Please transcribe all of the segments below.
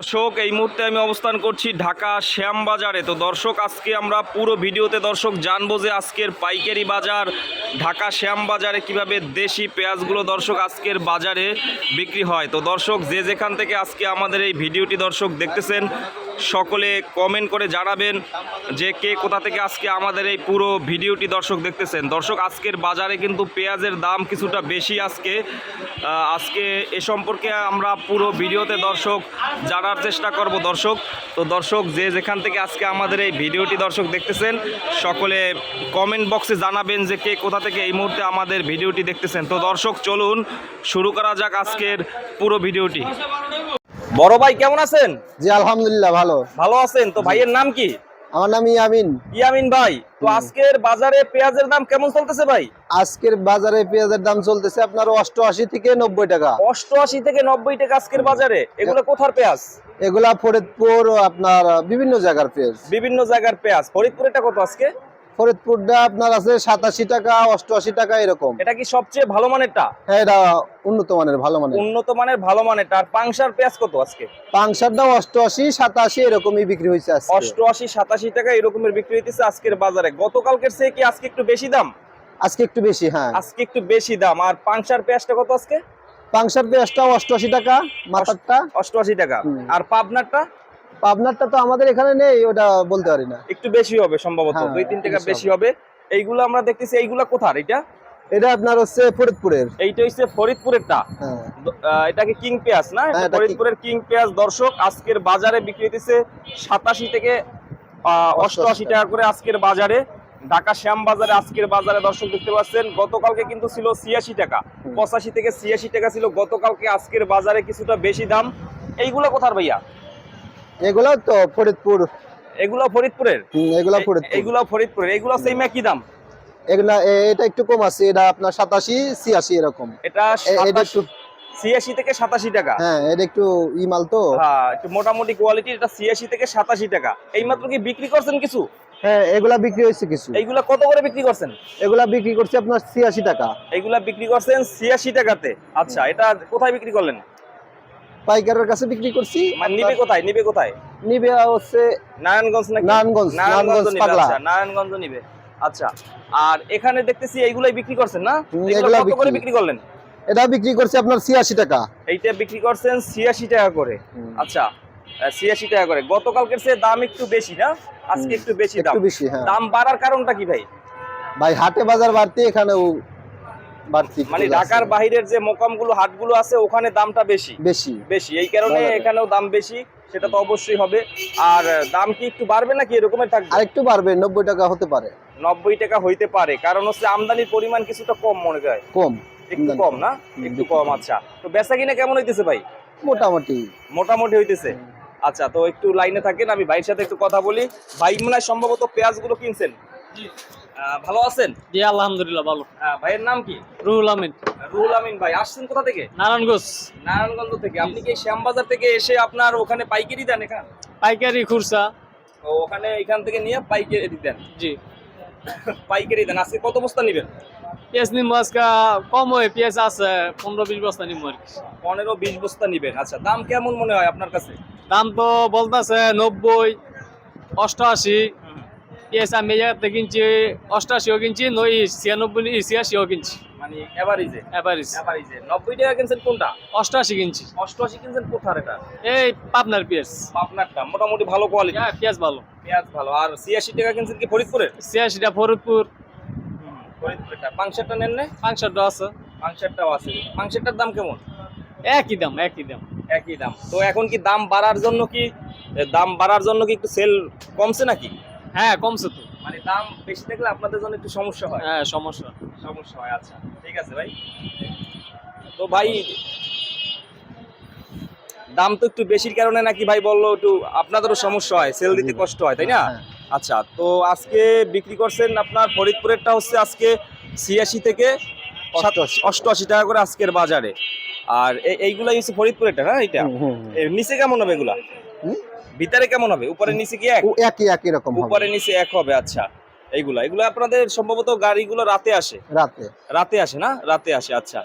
দর্শক, এই মুহূর্তে আমি অবস্থান করছি ঢাকা শ্যামবাজারে। তো দর্শক, আজকে আমরা পুরো ভিডিওতে দর্শক জানব যে আজকের পাইকারি বাজার, ঢাকা শ্যামবাজারে কীভাবে দেশি পেঁয়াজগুলো দর্শক আজকের বাজারে বিক্রি হয়। তো দর্শক, যে যেখান থেকে আজকে আমাদের এই ভিডিওটি দর্শক দেখতেছেন সকলে কমেন্ট করে জানাবেন যে কে কোথা থেকে আজকে আমাদের এই পুরো ভিডিওটি দর্শক দেখতেছেন। দর্শক, আজকের বাজারে কিন্তু পেঁয়াজের দাম কিছুটা বেশি আজকে। আজকে এ সম্পর্কে আমরা পুরো ভিডিওতে দর্শক জানার চেষ্টা করব দর্শক। তো দর্শক, যে যেখান থেকে আজকে আমাদের এই ভিডিওটি দর্শক দেখতেছেন, সকলে কমেন্ট বক্সে জানাবেন যে কে কোথা থেকে এই মুহূর্তে আমাদের ভিডিওটি দেখতেছেন। তো দর্শক, চলুন শুরু করা যাক আজকের পুরো ভিডিওটি। বড় ভাই কেমন আছেন? জি আলহামদুলিল্লাহ ভালো। ভালো আছেন? তো ভাইয়ের নাম কি? আমার নাম ইয়ামিন। ইয়ামিন ভাই তো আজকের বাজারে পেঁয়াজের দাম কেমন চলতেছে ভাই? আজকের বাজারে পেঁয়াজের দাম চলতেছে আপনার অষ্টআশি থেকে নব্বই টাকা। অষ্টআশি থেকে নব্বই টাকা আজকের বাজারে। এগুলো কোথার পেঁয়াজ? এগুলা ফরিদপুর আপনার বিভিন্ন জায়গার পেঁয়াজ। বিভিন্ন জায়গার পেঁয়াজ। ফরিদপুরেটা কত আজকে? ফরিদপুরটা আপনার আছে সাতাশি টাকা অষ্টআশি টাকা এরকম। এটা কি সবচেয়ে ভালো মানেরটা? হ্যাঁ এটা উন্নত মানের ভালো মানের। উন্নত মানের ভালো মানেরটা। আর পাংশার পেঁয়াজ কত আজকে? পাংশার দাম অষ্টআশি সাতাশি এরকমই বিক্রি হয়েছে অষ্টআশি সাতাশি টাকা এরকমের বিক্রি হইতেছে আজকের বাজারে। গতকালকের চেয়ে কি আজকে একটু বেশি দাম? আজকে একটু বেশি হ্যাঁ। আজকে একটু বেশি দাম। আর পাংশার পেঁয়াজটা কত আজকে? পাংশার পেঁয়াজটা অষ্টআশি টাকা মাথারটা। অষ্টআশি টাকা। আর পাবনারটা? পাবনারটা তো আমাদের এখানে নেই ওটা বলতে পারি না। একটু বেশি হবে সম্ভবত হ্যাঁ, দুই তিন টাকা বেশি হবে। এইগুলো আমরা দেখতেছি এইগুলা কোথার এটা? এটা আপনার হচ্ছে ফরিদপুরের। এইটা হচ্ছে ফরিদপুরেরটা। হ্যাঁ। এটা কি কিং পেঁয়াজ না? হ্যাঁ, ফরিদপুরের কিং পেঁয়াজ দর্শক আজকের বাজারে বিক্রি হইতেছে সাতাশি থেকে অষ্টআশি টাকা করে আজকের বাজারে। ঢাকা শ্যাম বাজারে আজকের বাজারে দর্শক দেখতে পাচ্ছেন গতকালকে কিন্তু ছিল ছিয়াশি টাকা পঁচাশি থেকে ছিয়াশি টাকা ছিল। গতকালকে আজকের বাজারে কিছুটা বেশি দাম। এইগুলো কোথার ভাইয়া? এগুলো তো ফরিদপুর। এগুলো ফরিদপুরের? এগুলা ফরিদপুর। এইগুলো ফরিদপুরের। এইগুলো সেম একই দাম? এগুলা এটা একটু কম আছে এটা আপনার সাতাশি ছিয়াশি এরকম। এটা এটা একটু ছিয়াশি থেকে সাতাশি টাকা? হ্যাঁ এটা একটু ই মাল তো। হ্যাঁ একটু মোটামুটি কোয়ালিটি এটা ছিয়াশি থেকে সাতাশি টাকা। এই মাত্র কি বিক্রি করছেন কিছু? হ্যাঁ এগুলা বিক্রি হয়েছে কিছু। এইগুলা কত করে বিক্রি করছেন? এগুলা বিক্রি করছে আপনার ছিয়াশি টাকা। এইগুলা বিক্রি করছেন ছিয়াশি টাকাতে। আচ্ছা এটা কোথায় বিক্রি করলেন? পাইকারের কাছে বিক্রি করছি। মানে নিবে কোথায়? নিবে কোথায়? নিবে হচ্ছে নারায়ণগঞ্জ নাকি? নারায়ণগঞ্জ, নারায়ণগঞ্জ পাগলা। আচ্ছা নারায়ণগঞ্জ নিবে। আচ্ছা আর এখানে দেখতেছি এইগুলাই বিক্রি করছেন না? এগুলো কত করে বিক্রি। করলেন? এটা বিক্রি করছে আপনার ছিয়াশি টাকা। এইটা বিক্রি করছেন ছিয়াশি টাকা করে। আচ্ছা ছিয়াশি টাকা করে। গতকালকের চেয়ে দাম একটু বেশি না? আজকে একটু বেশি দাম। একটু বেশি হ্যাঁ। দাম বাড়ার কারণটা কি ভাই? ভাই হাটে বাজার বাড়তি এখানেও বাড়তি মানে ঢাকার বাহিরের যে মোকামগুলো হাটগুলো আছে ওখানে দামটা বেশি। বেশি। বেশি। এই কারণে। এখানেও দাম বেশি সেটা তো অবশ্যই হবে। আর দাম কি একটু বাড়বে নাকি এরকমের থাকবে? আরেকটু বাড়বে নব্বই টাকা হতে পারে। নব্বই টাকা হইতে পারে। কারণ হচ্ছে আমদানির পরিমাণ কিছুটা কম মনে হয় কম। একটু কম না? একটু কম। আচ্ছা। তো বেচা কিনা কেমন হইতেছে ভাই? মোটামুটি। মোটামুটি হইতেছে। আচ্ছা তো একটু লাইনে থাকেন আমি ভাইয়ের সাথে একটু কথা বলি। ভাই মনে সম্ভবত পেঁয়াজগুলো কিনছেন? আহ, ভালো আছেন? জি আলহামদুলিল্লাহ ভালো। ভাইয়ের নাম কি? রুহুল আমিন। রুহুল আমিন ভাই আসছেন কোথা থেকে? নারায়ণগঞ্জ। নারায়ণগঞ্জ থেকে। আপনি কি শ্যামবাজার থেকে এসে আপনার ওখানে পাইকারি দেন এখানে? পাইকারি খুরসা। ও ওখানে এখান থেকে নিয়ে পাইকারি দেন? জি। পাইকারি দেন। আজকে কত বস্তা নেবেন? পেঁয়াজ নিম্বু আজকে কম হয় পেঁয়াজ আছে পনেরো বিশ বস্তা নিম্বু আর কি। পনেরো বিশ বস্তা নিবেন। আচ্ছা দাম কেমন মনে হয় আপনার কাছে? দাম তো বলতেছে নব্বই অষ্টআশি। পেঁয়াজ আমি জায়গাতে কিনছি অষ্টআশিও কিনছি নই ছিয়ানব্বই ছিয়াশিও কিনছি। মানে এভারেজে অ্যাভারেজ এভারেজে নব্বই টাকা কিনছেন কোনটা? কিনছি। কিনছেন কোথার এটা? এই পাবনার পেঁয়াজ আপনারটা মোটামুটি ভালো কোয়ালিটি হ্যাঁ পেঁয়াজ ভালো। পেঁয়াজ ভালো। আর ছিয়াশি টাকা কিনছেন কি ফরিদপুরের? ছিয়াশিটা ফরিদপুর। ফরিদপুরটা পাংশারটা নেন না পাঁচশোটা আছে। পাংশারটাও আছে। পাংশারটার দাম কেমন? একই দাম একই দাম। একই দাম। তো এখন কি দাম বাড়ার জন্য কি দাম বাড়ার জন্য কি একটু সেল কমছে নাকি? হ্যাঁ কমছে তো। মানে দাম বেশি থাকলে আপনাদের জন্য একটু সমস্যা হয়। হ্যাঁ সমস্যা। সমস্যা হয় আচ্ছা। ঠিক আছে ভাই। তো ভাই দাম তো একটু বেশির কারণে নাকি ভাই বলল একটু আপনাদেরও সমস্যা হয় সেল দিতে কষ্ট হয় তাই না? হ্যাঁ। আচ্ছা তো আজকে বিক্রি করছেন আপনার ফরিদপুরেরটা হচ্ছে আজকে ছিয়াশি থেকে অষ্টআশি। অষ্টআশি টাকা করে আজকের বাজারে। আর এইগুলাই হচ্ছে ফরিদপুরেরটা হুম। এর নিচে কেমন হবে এগুলা? হুম? ভিতরে কেমন হবে? উপরে নিচে কি এক? একই একই রকম হবে। উপরে নিচে এক হবে আচ্ছা। এইগুলা এগুলো আপনাদের সম্ভবত গাড়িগুলো রাতে আসে? রাতে। রাতে আসে না? রাতে আসে আচ্ছা।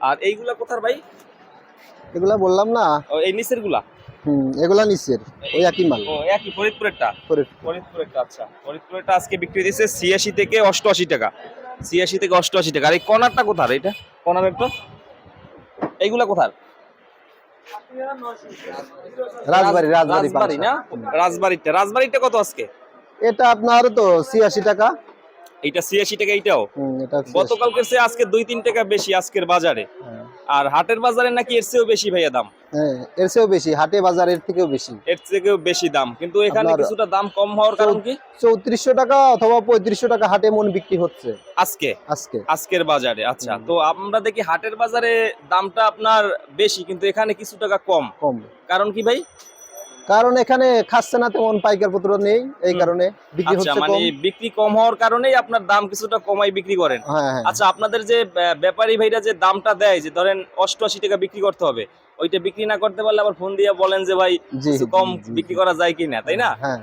আর এইগুলা কোথার ভাই? এগুলা বললাম না। এই নিচেরগুলা হুম এগুলা নিচের। ওই একই মাল। ও একই ফরিদপুরেরটা? ফরিদপুরেরটা আচ্ছা। ফরিদপুরেরটা আজকে বিক্রি দিচ্ছে ছিয়াশি থেকে অষ্টআশি টাকা। ছিয়াশি থেকে অষ্টআশি টাকা। আর এই কর্নারটা কোথার এটা? কর্নার একটা। এইগুলা কোথার? রাজবাড়ি রাজবাড়ি না? রাজবাড়িটা রাজবাড়িটা কত আজকে? এটা আপনার তো ছিয়াশি টাকা। এইটা ছিয়াশি টাকা এটা 86 গতকালকের চেয়ে আজকে দুই তিন টাকা বেশি আজকের বাজারে। হ্যাঁ। আর হাটের বাজারে নাকি এর চেয়েও বেশি ভাইয়া দাম? হ্যাঁ এর চেয়েও বেশি হাটে বাজারের থেকেও বেশি। এর থেকেও বেশি দাম। কিন্তু এখানে কিছুটা দাম কম হওয়ার কারণ কি? চৌত্রিশশো টাকা অথবা পঁয়ত্রিশশো টাকা হাটে মন বিক্রি হচ্ছে। আজকে? আজকে। আজকের বাজারে আচ্ছা। তো আমরা দেখি হাটের বাজারে দামটা আপনার বেশি কিন্তু এখানে কিছু টাকা কম। কম। কারণ কি ভাই? কারণ এখানে খাচ্ছে না তেমন পাইকার পত্র নেই এই কারণে বিক্রি আচ্ছা হচ্ছে মানে কম। বিক্রি কম হওয়ার কারণেই আপনার দাম কিছুটা কমাই বিক্রি করেন। হ্যাঁ হ্যাঁ। আচ্ছা আপনাদের যে ব্যাপারী ভাইরা যে দামটা দেয় যে ধরেন অষ্টআশি টাকা বিক্রি করতে হবে ওইটা বিক্রি না করতে পারলে আবার ফোন দিয়ে বলেন যে ভাই কম বিক্রি করা যায় কি না তাই না? হ্যাঁ।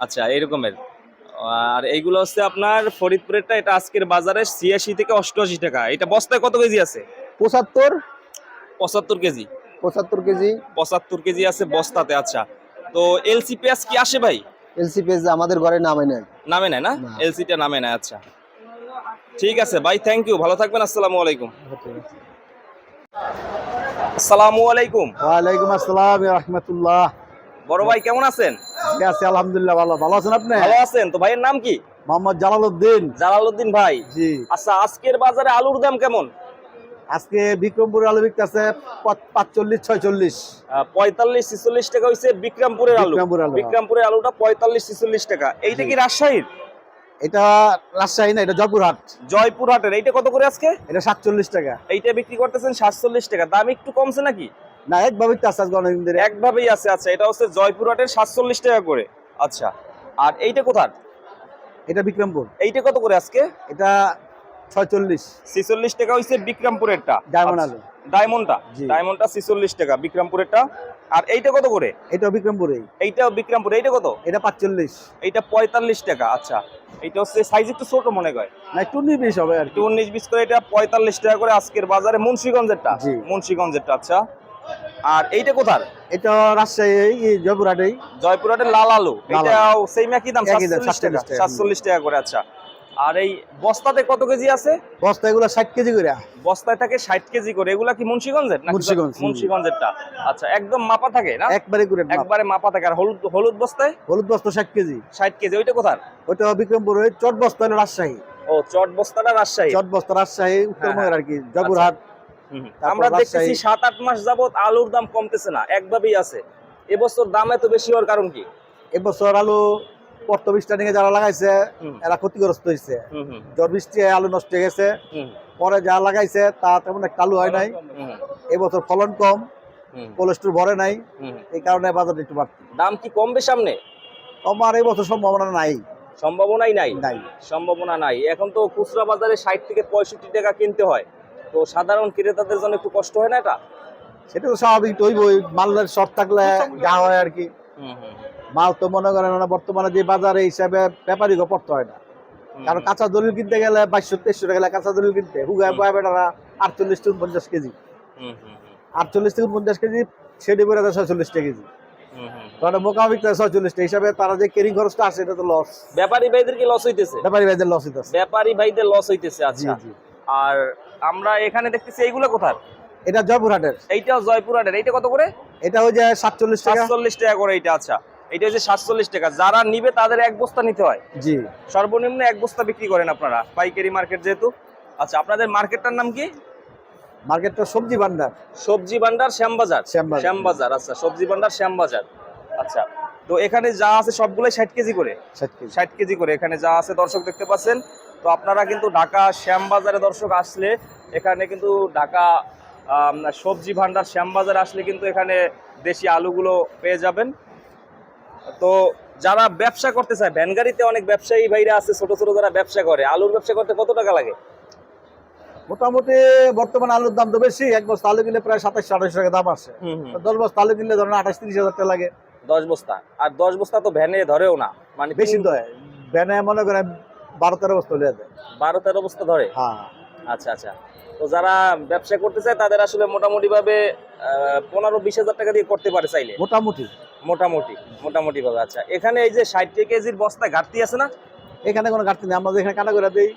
আচ্ছা এরকমের আর এইগুলো হচ্ছে আপনার ফরিদপুরেরটা এটা আজকের বাজারে ছিয়াশি থেকে অষ্টআশি টাকা। এটা বস্তায় কত কেজি আছে? পঁচাত্তর। পঁচাত্তর কেজি। পঁচাত্তর কেজি। পঁচাত্তর কেজি আছে বস্তাতে আচ্ছা। তো এলসি পেঁয়াজ কি আসে ভাই? এলসি পেজ আমাদের ঘরে নামে নেয় নামে নেয় না? না। এলসিটা নামে নেয় আচ্ছা। ঠিক আছে ভাই থ্যাংক ইউ ভালো থাকবেন আসসালামু আলাইকুম। আসসালামু আলাইকুম। ওয়ালাইকুম আসসালাম রহমতুল্লাহ। বড় ভাই কেমন আছেন? আছে আলহামদুলিল্লাহ ভালো। ভালো আছেন আপনি? ভালো আছেন তো ভাইয়ের নাম কি? মোহাম্মদ জালালউদ্দিন। জালালউদ্দিন ভাই। জি। আচ্ছা আজকের বাজারে আলুর দাম কেমন? আজকে বিক্রমপুর আলু বিকতেছে পাঁচচল্লিশ ছয়চল্লিশ। পঁয়তাল্লিশ ছিচল্লিশ টাকা হইছে বিক্রমপুরের আলু। বিক্রমপুরের আলু, হ্যাঁ। বিক্রমপুরের আলুটা পঁয়তাল্লিশ ছিচল্লিশ টাকা। এইটা কি রাজশাহীর? এটা রাজশাহী না এটা জয়পুরহাট। জয়পুরহাটের। এইটা কত করে আজকে? এটা সাতচল্লিশ টাকা। এইটা বিক্রি করতেছেন সাতচল্লিশ টাকা। দাম একটু কমছে নাকি? না একভাবে আছে আজকে অনেকদিন ধরে। একভাবেই আছে আচ্ছা। এটা হচ্ছে জয়পুরহাটের সাতচল্লিশ টাকা করে। আচ্ছা। আর এইটা কোথার? এটা বিক্রমপুর। এইটা কত করে আজকে? এটা ছয়চল্লিশ। ছিচল্লিশ টাকা হইছে বিক্রমপুরেরটা। ডায়মন্ড আচ্ছা, আলু। ডায়মন্ডটা। ডায়মন্ডটা ছিচল্লিশ টাকা বিক্রমপুরেরটা। আর এইটা কত করে? এটাও বিক্রমপুরেই এইটাও বিক্রমপুর এইটা কত? এটা পাঁচচল্লিশ। এইটা পঁয়তাল্লিশ টাকা আচ্ছা। এইটা হচ্ছে সাইজ একটু ছোট মনে হয়। না একটু নিবিশ হবে আর একটু উনিশ বিশ করে এটা পঁয়তাল্লিশ টাকা করে আজকের বাজারে মুন্সিগঞ্জেরটা। মুন্সিগঞ্জেরটা আচ্ছা। আর এইটা কোথার? এটা রাজশাহী জয়পুরহাটেই। জয়পুরহাটের লাল আলু। এটাও সেম একই দাম সাতচল্লিশ টাকা। 47 টাকা। সাতচল্লিশ টাকা করে আচ্ছা। আর এই বস্তাতে কত কেজি আছে? বস্তা এগুলো ষাট কেজি করে। বস্তায় থাকে ষাট কেজি করে। এগুলা কি মুন্সিগঞ্জের নাকি মুন্সিগঞ্জ, হুম। মুন্সিগঞ্জেরটা? আচ্ছা একদম মাপা থাকে না? একবারে করে একবারে মাপা থাকে। আর হলুদ হলুদ বস্তায়? হলুদ বস্তা ষাট কেজি। ষাট কেজি। ওইটা কোথার? ওটা বিক্রমপুর ওই চট বস্তা হলো রাজশাহী। ও চট বস্তাটা রাজশাহী? চট বস্তা রাজশাহী উত্তরবঙ্গের হ্যাঁ, আর কি হুম। তারপর আমরা দেখতেছি সাত আট মাস যাবত আলুর দাম কমতেছে না। একভাবেই আছে। এবছর দাম এত বেশি হওয়ার কারণ কি? এবছর আলু বৃষ্টি নিয়ে যারা লাগাইছে এরা ক্ষতিগ্রস্ত হয়েছে জ্বর বৃষ্টি আলু নষ্ট হয়ে গেছে। পরে যা লাগাইছে তা তেমন একটা আলু হয় নাই। এবছর ফলন কম হুম। কোলেস্টোর ভরে নাই। এই কারণে বাজার একটু বাড়তি। দাম কি কমবে সামনে? আমার এই বছর সম্ভাবনা নাই। সম্ভাবনাই নাই? নাই। সম্ভাবনা নাই। এখন তো খুচরা বাজারে ষাট থেকে পঁয়ষট্টি টাকা কিনতে হয়। তো সাধারণ ক্রেতাদের জন্য একটু কষ্ট হয় না এটা? সেটা তো স্বাভাবিক হইবই মালের শর্ট থাকলে যা হয় আর কি। মাল তো মনে করেন বর্তমানে যে বাজারে হিসাবে ব্যাপারীকে পড়তে হয় না। কারণ কাঁচা দলিল কিনতে গেলে বাইশশো তেইশশো টাকা গেলে কাঁচা দলিল কিনতে। হুগায় বয়া বেটারা আটচল্লিশ থেকে পঞ্চাশ কেজি। আটচল্লিশ থেকে পঞ্চাশ কেজি সেটি করে দেয় ছয়চল্লিশ টাকা কেজি। কারণ মোকাবিক ছয়চল্লিশ টাকা। হিসাবে তারা যে কেরিং খরচটা আসে এটা তো লস ব্যাপারী ভাইদের কি লস হইতেছে? ব্যাপারী ভাইদের লস হইতেছে। ব্যাপারী ভাইদের লস হইতেছে আচ্ছা। আর আমরা এখানে দেখতেছি এইগুলো কোথার? এটা জয়পুরহাটের। এইটাও জয়পুরহাটের। এইটা কত করে? এটা যায় সাতচল্লিশ টাকা। সাতচল্লিশ টাকা করে এইটা আচ্ছা। এটা হচ্ছে সাতচল্লিশ টাকা। যারা নিবে তাদের এক বস্তা নিতে হয়। জি। সর্বনিম্ন এক বস্তা বিক্রি করেন আপনারা পাইকারি মার্কেট যেহেতু। আচ্ছা আপনাদের মার্কেটটার নাম কি? মার্কেটটা সবজি ভান্ডার। সবজি ভান্ডার শ্যামবাজার। শ্যামবাজার। আচ্ছা সবজি ভান্ডার শ্যামবাজার। আচ্ছা তো এখানে যা আছে সবগুলোই ষাট কেজি করে। ষাট কেজি। করে এখানে যা আছে দর্শক দেখতে পাচ্ছেন। তো আপনারা কিন্তু ঢাকা শ্যামবাজারে দর্শক আসলে এখানে কিন্তু ঢাকা সবজি ভান্ডার শ্যামবাজারে আসলে কিন্তু এখানে দেশি আলুগুলো পেয়ে যাবেন। তো যারা ব্যবসা করতে চায় ভ্যান গাড়িতে অনেক ব্যবসায়ী ভাইরা আছে ছোট ছোট যারা ব্যবসা করে আলুর ব্যবসা করতে কত টাকা লাগে? মোটামুটি বর্তমান আলুর দাম তো বেশি এক বস্তা আলু কিনলে প্রায় সাতাশশো আঠাশশো টাকা দাম আছে। দশ বস্তা আলু কিনলে ধরেন আঠাশ তিরিশ হাজার টাকা লাগে। দশ বস্তা। আর দশ বস্তা তো ভ্যানে ধরেও না। মানে বেশি হয় ভ্যানে মনে করেন বারো তেরো বস্তা হলে যায় বারো তেরো বস্তা ধরে? হ্যাঁ। আচ্ছা আচ্ছা। তো যারা ব্যবসা করতে চায় তাদের আসলে মোটামুটি ভাবে পনেরো বিশ হাজার টাকা দিয়ে করতে পারে চাইলে? মোটামুটি। মোটামুটি মোটামুটি ভাবে আচ্ছা। এখানে এই যে ষাট কেজির বস্তা ঘাটতি আছে না? এখানে কোনো ঘাটতি নেই। আমরা এখানে কাটা করে দিই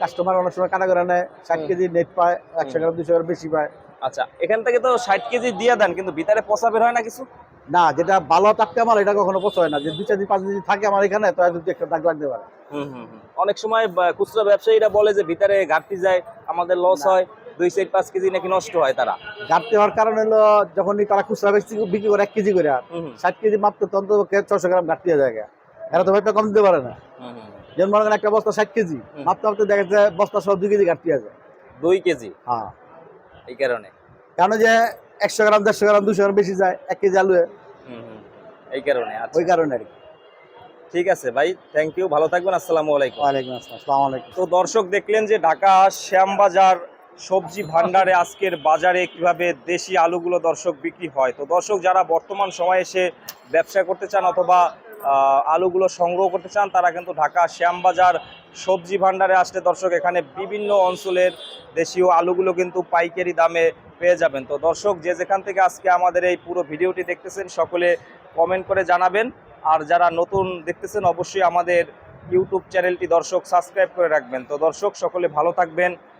কাস্টমার অনেক সময় কাটা করে নেয় ষাট কেজি নেট পায় একশো গ্রাম দুশো গ্রাম বেশি পায়। আচ্ছা এখান থেকে তো ষাট কেজি দিয়ে দেন কিন্তু ভিতরে পচা বের হয় না কিছু? না যেটা ভালো টাটকা মাল এটা কখনো পচয় না। যে দু চার দিন পাঁচ দিন থাকে আমার এখানে তো যদি একটা দাগ লাগতে পারে। অনেক সময় খুচরা ব্যবসায়ীরা বলে যে ভিতরে ঘাটতি যায় আমাদের লস হয়। দুই চার পাঁচ কেজি নাকি নষ্ট হয় তারা? ঘাটতি হওয়ার কারণ হলো যখনই তারা খুচরা বেশি বিক্রি করে এক কেজি করে ষাট কেজি মাত্র তন্ত ছশো গ্রাম ঘাটতি হয়ে যায় এরা তো ভাইটা কম দিতে পারে না। যেমন মনে করেন একটা বস্তা ষাট কেজি। মাত্র মাত্র দেখা যাচ্ছে বস্তা সব দুই কেজি ঘাটতি আছে। দুই কেজি? হ্যাঁ। এই কারণে? কারণ যে একশো গ্রাম দেড়শো গ্রাম দুশো গ্রাম বেশি যায় এক কেজি আলু এই কারণে আচ্ছা। ওই কারণে আর কি। ঠিক আছে ভাই থ্যাংক ইউ ভালো থাকবেন আসসালামু আলাইকুম। ওয়ালাইকুম আসসালাম আসসালামু আলাইকুম। তো দর্শক দেখলেন যে ঢাকা শ্যামবাজার সবজি ভান্ডারে আজকের বাজারে কীভাবে দেশি আলুগুলো দর্শক বিক্রি হয়? তো দর্শক, যারা বর্তমান সময়ে এসে ব্যবসা করতে চান অথবা আলুগুলো সংগ্রহ করতে চান, তারা কিন্তু ঢাকা শ্যামবাজার সবজি ভান্ডারে আসলে দর্শক এখানে বিভিন্ন অঞ্চলের দেশীয় আলুগুলো কিন্তু পাইকারি দামে পেয়ে যাবেন। তো দর্শক, যে যেখান থেকে আজকে আমাদের এই পুরো ভিডিওটি দেখতেছেন, সকলে কমেন্ট করে জানাবেন। আর যারা নতুন দেখতেছেন, অবশ্যই আমাদের ইউটিউব চ্যানেলটি দর্শক সাবস্ক্রাইব করে রাখবেন। তো দর্শক, সকলে ভালো থাকবেন।